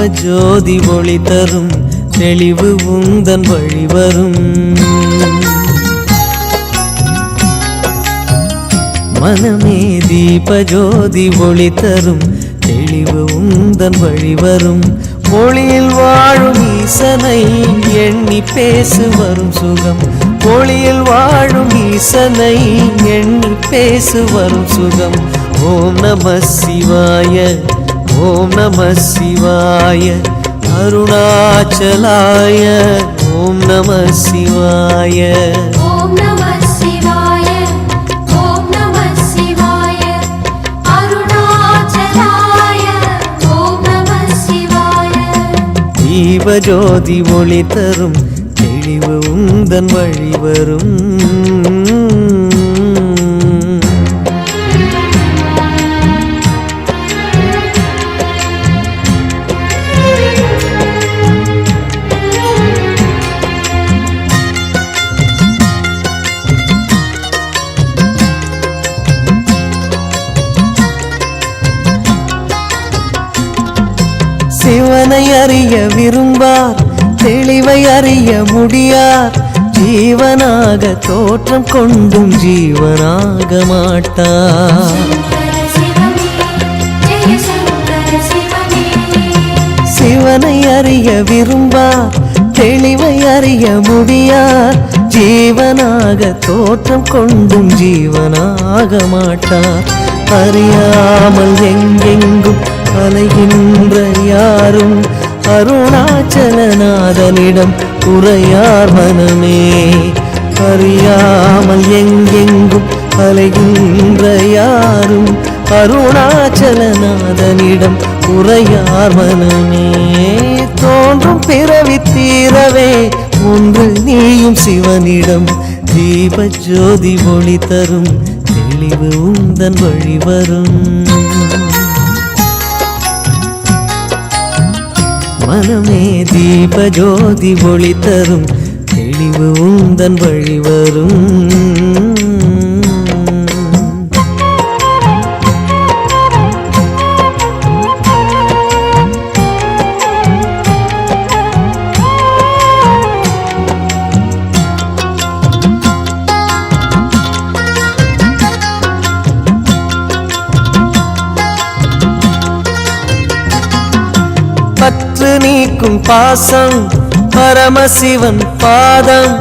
தீப ஜோதி ஒளி தரும் தெளிவு உந்தன் வழிவரும் மனமே தீப ஜோதி ஒளி தரும் தெளிவு உந்தன் வழிவரும் மொழியில் வாழும் ஈசனை எண்ணி பேசு வரும் சுகம். மொழியில் வாழும் ஈசனை எண்ணி பேசு வரும் சுகம். ஓம் நம சிவாய ஓம் நம சிவாய அருணாச்சலாய ஓம் நம சிவாய. ஓம் நம சிவாய ஓம் நம சிவாய அருணாச்சலாய ஓம் நம சிவாய. தீபஜோதி ஒளி தரும் தெளிவு உந்தன் வழி வரும். சிவனை அறிய விரும்பார் தெளிவை அறிய முடியார். ஜீவனாக தோற்றம் கொண்டும் ஜீவனாக மாட்டார். சிவனை அறிய விரும்பார் தெளிவை அறிய முடியார். ஜீவனாக தோற்றம் கொண்டும் ஜீவனாக மாட்டார். அறியாமல் எங்கெங்கும் அலைகின்ற யாரும் அருணாச்சலநாதனிடம் உரையார் மனமே. அறியாமல் எங்கெங்கும் அலைகின்ற யாரும் அருணாச்சலநாதனிடம் உரையார் மனமே. தோன்றும் பிறவி தீரவே ஒன்று நீயும் சிவனிடம். தீப ஜோதி ஒளி தரும் தெளிவு உந்தன் வழி மனமே தீப ஜோதி ஒளி தரும் தெளிவு உந்தன் வழி நீக்கும் பாசம் பரமசிவன் பாதம்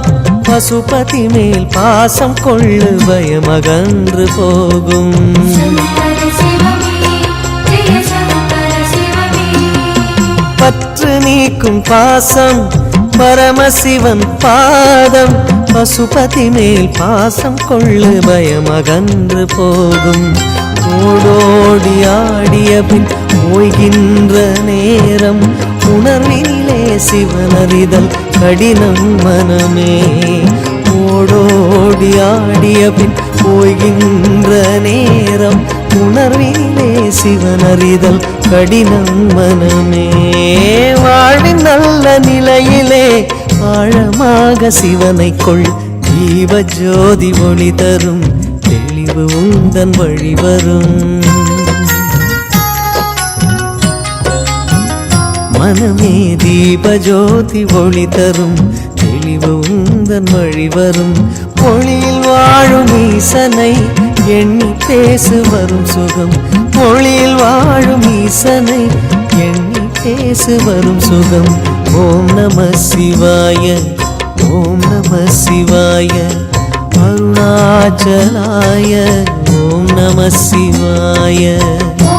பசுபதி மேல் பாசம் கொள்ளு பயமகன்று போகும். பற்று நீக்கும் பாசம் பரமசிவன் பாதம் பசுபதி மேல் பாசம் கொள்ளு பயமகன்று போகும். ஓடோடி ஆடிய பின் ஓய்கின்ற நேரம் உணர்வினிலே சிவனறிதல் கடினம் மனமே. ஓடோடி ஆடிய பின் போகின்ற நேரம் உணர்வினிலே சிவனறிதல் கடினம் மனமே. வாழ்வின் நல்ல நிலையிலே ஆழமாக சிவனை கொள் தீப ஜோதி ஒளி தரும் தெளிவு உந்தன் வழி மனமே தீபஜோதி ஒளி தரும் தெளிவு உந்தன் வழி வரும். மொழியில் வாழும் ஈசனை எண்ணி பேசு வரும் சுகம். மொழியில் வாழும் ஈசனை எண்ணி பேசு வரும் சுகம். ஓம் நம சிவாய ஓம் நம சிவாய அருணாச்சலாய ஓம் நம சிவாய. ஓம் நம சிவாய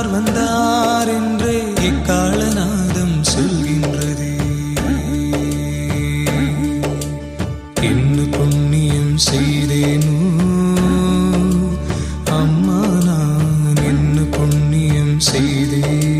வந்தார் வந்தார் என்றே இக்காலநாதம் சொல்கின்றது? என்ன புண்ணியம் செய்தேனோ? அம்மா நான் என்ன புண்ணியம் செய்தேன்.